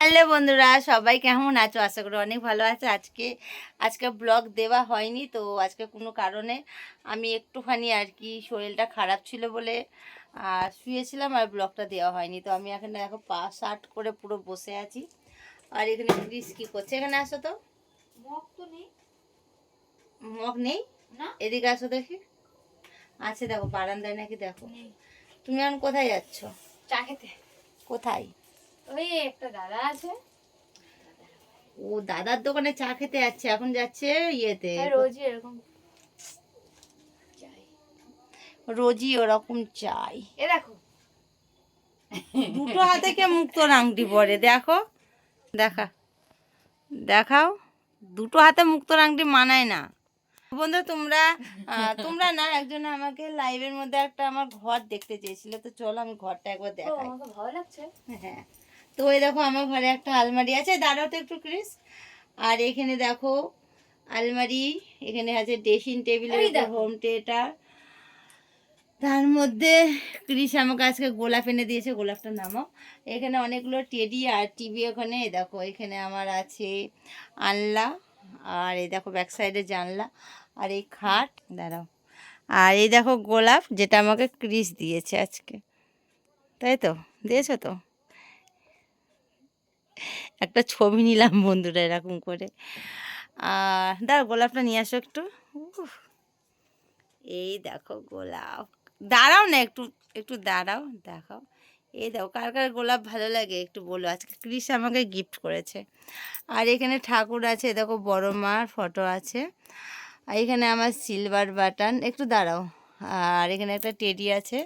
Hello বন্ধুরা সবাই কেমন আছো? আশা করি অনেক ভালো আছে। আজকে আজকে ব্লগ দেওয়া হয়নি তো আজকে কোনো কারণে আমি একটুখানি আর কি শরীরটা খারাপ ছিল বলে আর শুয়েছিলাম আর ব্লগটা দেওয়া হয়নি। তো আমি এখানে দেখো পা শার্ট করে পুরো বসে আছি। আর এখানে ক্রিস কী করছে? এখানে আসো তো। মগ তো নেই। মগ নেই? এদিকে আসো দেখি। আছে দেখো বারান্দায় নাকি দেখো। তুমি এখন কোথায় যাচ্ছ? চা খেতে। কোথায়? ওই একটা দাদা আছে। ও দাদার দোকানে চা খেতে যাচ্ছে এখন যাচ্ছে ইয়েতে। হ্যাঁ, রোজই এরকম রোজই ওরকম চাই। এ দেখো। দুটো হাতে কে মুক্তোর আংটি পরে দেখো। দেখা। দেখাও। দুটো হাতে মুক্তোর আংটি মানায় না। বন্ধু তোমরা আহ, তোমরা না একজন আমাকে লাইভের মধ্যে একটা আমার ঘর দেখতে চেয়েছিল তো চলো আমি ঘরটা একবার দেখাই। ভালো লাগছে। হ্যাঁ। তো ওই দেখো আমার ঘরে একটা আলমারি আছে দাঁড়াও তো একটু ক্রিস আর এখানে দেখো আলমারি এখানে আছে ড্রেসিং টেবিল। হোম থিয়েটার তার মধ্যে ক্রিস আমাকে আজকে গোলাপ এনে দিয়েছে গোলাপটা নামাও। এখানে অনেকগুলো টেডি আর টিভি ওখানে দেখো এখানে আমার আছে আনলা আর এই দেখো ব্যাক সাইডে জানলা আর এই খাট দাঁড়াও। আর এই দেখো গোলাপ যেটা আমাকে ক্রিস দিয়েছে আজকে। তাই তো? দিয়েছ তো? একটা ছবি নিলাম বন্ধুরা এরকম করে। আর গোলাপটা নিয়ে আসো একটু। এই দেখো গোলাপ। দাঁড়াও না একটু একটু দাঁড়াও, দেখাও। এই দেখো, কার কার গোলাপ ভালো লাগে একটু বলো। আজকে ক্রিস আমাকে গিফট করেছে। আর এখানে ঠাকুর আছে, দেখো বড় মার ফটো আছে। আর এখানে আমার সিলভার বাটন একটু দাঁড়াও। আর এখানে একটা টেডি আছে।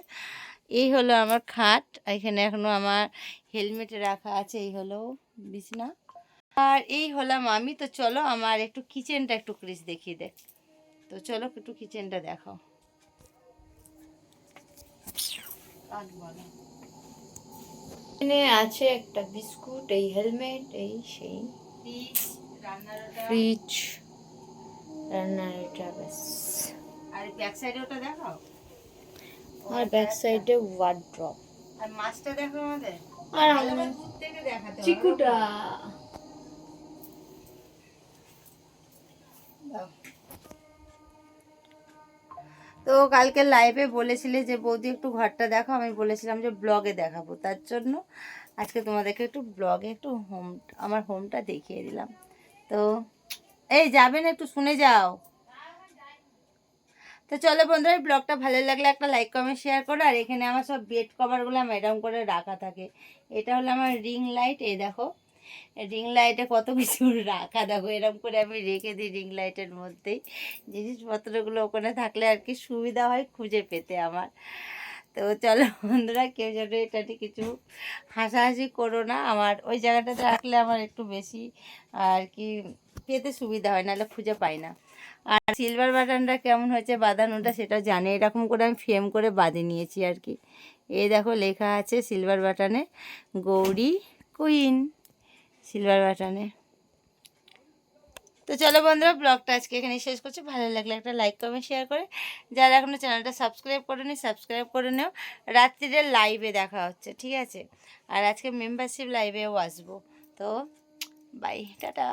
এই হলো আমার খাট এখানে এখনও আমার হেলমেট রাখা আছে এই হলো বিছনা। আর এই হলাম আমি তো চলো আমার একটু কিচেনটা একটু ক্রিস দেখিয়ে দে তো চলো একটু কিচেনটা দেখাও। এখানে আছে একটা বিস্কুট এই হেলমেট এই সেই। ফ্রিজ রান্নার এটা ব্যাস। আর ব্যাক সাইডে ওটা দেখাও? আর ব্যাক সাইডে ওয়ার্ড্রপ আর মাছটা দেখো আমাদের। আর আমার দূর থেকে দেখাতে চিকুটা। তো কালকে লাইভে বলেছিলে যে বৌদি একটু ঘরটা দেখো। আমি বলেছিলাম যে ব্লগে দেখাবো। তার জন্য আজকে তোমাদেরকে একটু ব্লগে একটু হোম আমার হোমটা দেখিয়ে দিলাম। তো এই যাবেন একটু শুনে যাও। তো চলো বন্ধুরা ব্লগটা ভালো লাগলে একটা লাইক কমেন্ট শেয়ার করো। আর এখানে আমার সব বেড কভারগুলো এরকম করে রাখা থাকে। এটা হলো আমার রিং লাইট এই দেখো। রিং লাইটে কত কিছু রাখা দেখো। এরকম করে আমি রেখে দিই রিং লাইটের মধ্যেই। জিনিসপত্রগুলো ওখানে থাকলে আর কি সুবিধা হয় খুঁজে পেতে আমার। তো চলো বন্ধুরা, কেউ যেন এটা নিয়ে কিছু হাসাহাসি করো না। আমার ওই জায়গাটাতে রাখলে আমার একটু বেশি আর কি পেতে সুবিধা হয়, নাহলে খুঁজে পাই না। আর সিলভার বাটনটা কেমন হয়েছে বাঁধানোটা সেটা জানে, এরকম করে আমি ফ্রেম করে বাঁধে নিয়েছি আর কি। এই দেখো লেখা আছে সিলভার বাটনে, গৌরী কুইন সিলভার বাটনে। তো চলো বন্ধুরা, ব্লগটা আজকে এখানে শেষ করছি। ভালো লাগলে একটা লাইক কমেন্ট শেয়ার করে। যারা এখনও চ্যানেলটা সাবস্ক্রাইব করে করেনি সাবস্ক্রাইব করে নেও। রাত্রিরে লাইভে দেখা হচ্ছে, ঠিক আছে? আর আজকে মেম্বারশিপ লাইভেও আসব। তো বাই টাটা।